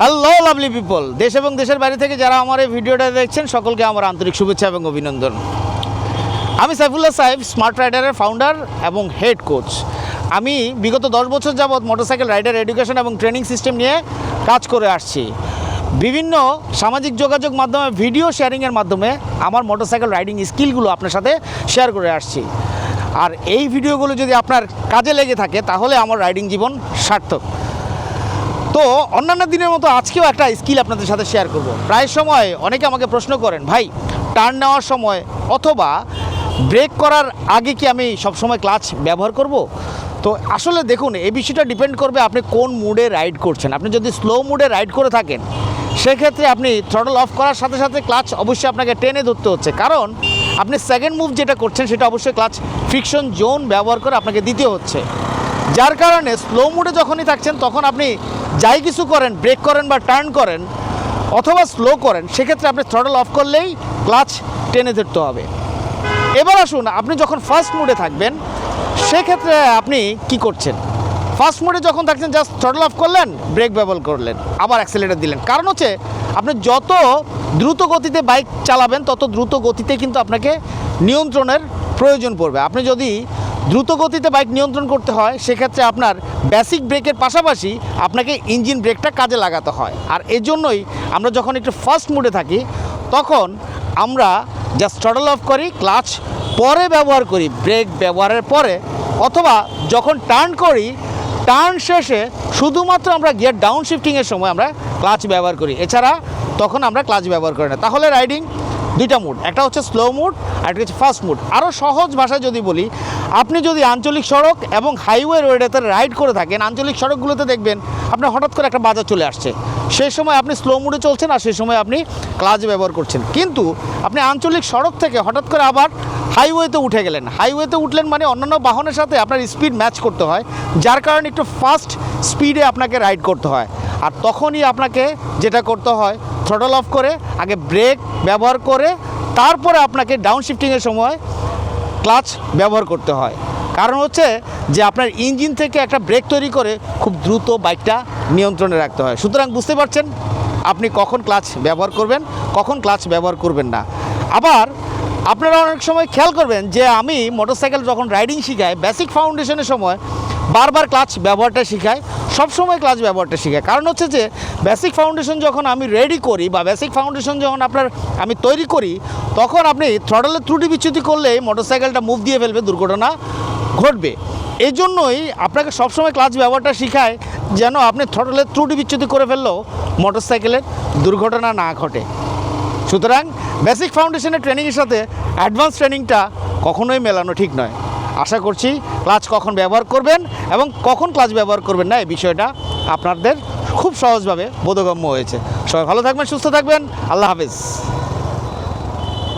Hello lovely people দেশ এবং দেশের বাইরে থেকে যারা আমার এই ভিডিওটা দেখছেন, সকলকে আমার আন্তরিক শুভেচ্ছা এবং অভিনন্দন। আমি সাইফুল্লাহ সাহেব স্মার্ট রাইডারের ফাউন্ডার এবং হেড কোচ আমি বিগত দশ বছর যাবৎ মোটরসাইকেল রাইডার এডুকেশন এবং ট্রেনিং সিস্টেম নিয়ে কাজ করে আসছি। বিভিন্ন সামাজিক যোগাযোগ মাধ্যমে ভিডিও শেয়ারিংয়ের মাধ্যমে আমার মোটরসাইকেল রাইডিং স্কিলগুলো আপনার সাথে শেয়ার করে আসছি। আর এই ভিডিওগুলো যদি আপনার কাজে লেগে থাকে, তাহলে আমার রাইডিং জীবন সার্থক। তো অন্যান্য দিনের মতো আজকেও একটা স্কিল আপনাদের সাথে শেয়ার করব। প্রায় সময় অনেকে আমাকে প্রশ্ন করেন, ভাই টার্ন নেওয়ার সময় অথবা ব্রেক করার আগে কি আমি সবসময় ক্লাচ ব্যবহার করব? তো আসলে দেখুন, এই বিষয়টা ডিপেন্ড করবে আপনি কোন মুডে রাইড করছেন। আপনি যদি স্লো মুডে রাইড করে থাকেন, সেক্ষেত্রে আপনি থ্রটল অফ করার সাথে সাথে ক্লাচ অবশ্যই আপনাকে টেনে ধরতে হচ্ছে। কারণ আপনি সেকেন্ড মুভ যেটা করছেন, সেটা অবশ্যই ক্লাচ ফ্রিকশন জোন ব্যবহার করে আপনাকে দিতে হচ্ছে। যার কারণে স্লো মুডে যখনই থাকছেন, তখন আপনি যাই কিছু করেন ব্রেক করেন বা টার্ন করেন, অথবা স্লো করেন, সেক্ষেত্রে আপনি থ্রটল অফ করলেই ক্লাচ টেনে ধরতে হবে। এবার আসুন, আপনি যখন ফার্স্ট মুডে থাকবেন, সেক্ষেত্রে আপনি কি করছেন? ফার্স্ট মোডে যখন থাকছেন জাস্ট থ্রটল অফ করলেন ব্রেক ব্যবহার করলেন, আবার অ্যাক্সেলেটার দিলেন। কারণ হচ্ছে, আপনি যত দ্রুত গতিতে বাইক চালাবেন, তত দ্রুত গতিতে কিন্তু আপনাকে নিয়ন্ত্রণের প্রয়োজন পড়বে। আপনি যদি দ্রুত গতিতে বাইক নিয়ন্ত্রণ করতে হয়, সেক্ষেত্রে আপনার বেসিক ব্রেকের পাশাপাশি আপনাকে ইঞ্জিন ব্রেকটা কাজে লাগাতে হয়। আর এই জন্যই আমরা যখন একটু ফার্স্ট মুডে থাকি, তখন আমরা জাস্ট টটল অফ করি ক্লাচ পরে ব্যবহার করি ব্রেক ব্যবহারের পরে। অথবা যখন টার্ন করি টার্ন শেষে শুধুমাত্র আমরা গিয়ার ডাউন শিফটিংয়ের সময় আমরা ক্লাচ ব্যবহার করি। এছাড়া তখন আমরা ক্লাচ ব্যবহার করি না। তাহলে রাইডিং দুইটা মুড একটা হচ্ছে স্লো মুড আর একটা হচ্ছে ফাস্ট মুড আরও সহজ ভাষায় যদি বলি আপনি যদি আঞ্চলিক সড়ক এবং হাইওয়ে রোডেতে রাইড করে থাকেন, আঞ্চলিক সড়কগুলোতে দেখবেন আপনার হঠাৎ করে একটা বাজার চলে আসছে। সেই সময় আপনি স্লো মুডে চলছেন আর সেই সময় আপনি ক্লাচ ব্যবহার করছেন। কিন্তু আপনি আঞ্চলিক সড়ক থেকে হঠাৎ করে আবার হাইওয়েতে উঠে গেলেন। হাইওয়েতে উঠলেন মানে অন্যান্য বাহনের সাথে আপনার স্পিড ম্যাচ করতে হয়, যার কারণে একটু ফাস্ট স্পিডে আপনাকে রাইড করতে হয়। আর তখনই আপনাকে যেটা করতে হয় থ্রটল অফ করে, আগে ব্রেক ব্যবহার করে, তারপরে আপনাকে ডাউন শিফটিংয়ের সময় ক্লাচ ব্যবহার করতে হয়। কারণ হচ্ছে যে আপনার ইঞ্জিন থেকে একটা ব্রেক তৈরি করে খুব দ্রুত বাইকটা নিয়ন্ত্রণে রাখতে হয়। সুতরাং বুঝতে পারছেন আপনি কখন ক্লাচ ব্যবহার করবেন, কখন ক্লাচ ব্যবহার করবেন না। আবার আপনারা অনেক সময় খেয়াল করবেন যে আমি মোটরসাইকেল যখন রাইডিং শিখাই, বেসিক ফাউন্ডেশনের সময় বারবার ক্লাচ ব্যবহারটা শিখাই সবসময় ক্লাচ ব্যবহারটা শিখাই কারণ হচ্ছে যে বেসিক ফাউন্ডেশন যখন আমি রেডি করি বা বেসিক ফাউন্ডেশন যখন আপনার আমি তৈরি করি, তখন আপনি থ্রডলের ত্রুটি বিচ্যুতি করলে মোটরসাইকেলটা মুভ দিয়ে ফেলবে, দুর্ঘটনা ঘটবে। এই জন্যই আপনাকে সবসময় ক্লাচ ব্যবহারটা শিখায় যেন আপনি থ্রটলের ত্রুটি বিচ্যুতি করে ফেললেও মোটরসাইকেলের দুর্ঘটনা না ঘটে। সুতরাং বেসিক ফাউন্ডেশনের ট্রেনিংয়ের সাথে অ্যাডভান্স ট্রেনিংটা কখনোই মেলানো ঠিক নয়। আশা করছি ক্লাচ কখন ব্যবহার করবেন এবং কখন ক্লাচ ব্যবহার করবেন না, এই বিষয়টা আপনাদের খুব সহজভাবে বোধগম্য হয়েছে। সবাই ভালো থাকবেন, সুস্থ থাকবেন, আল্লাহ হাফিজ।